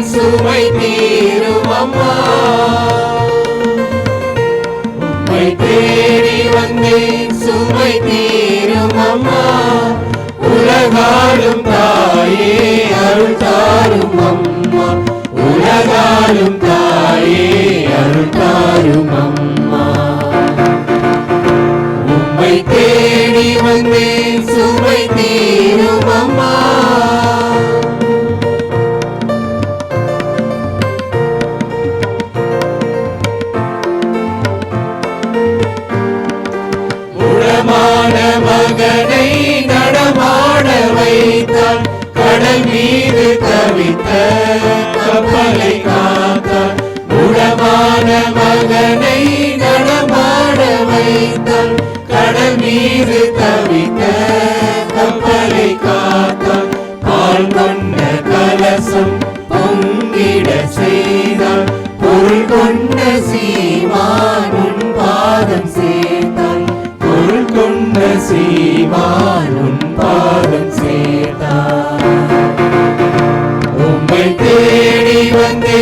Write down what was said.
உம்மை தேடி சுமை தீரும் உம்மை தேடி வந்தேன் சுமை தீருமம்மா உலகாலும் தாயே அருள் தாரும் அம்மா. உலகாலும் தாயே அருள் தாரும் அம்மா. உம்மை தேடி வந்தேன் மகனை நடமாட வைத்தான் கடல் மீது தவித்த கப்பலை காத்தான் குணமான மகனை நடமாட வைத்தான் கடல் மீது தவித்த கப்பலை காத்தான் பால் கொண்ட கலசம் பொங்கிட செய்தான் பொருள் கொண்ட சீமான் உன் பாதம் சேர்த்தாள் கொண்ட சீமான் உன் பாதம் சேர்த்தாள் உம்மை தேடி வந்தே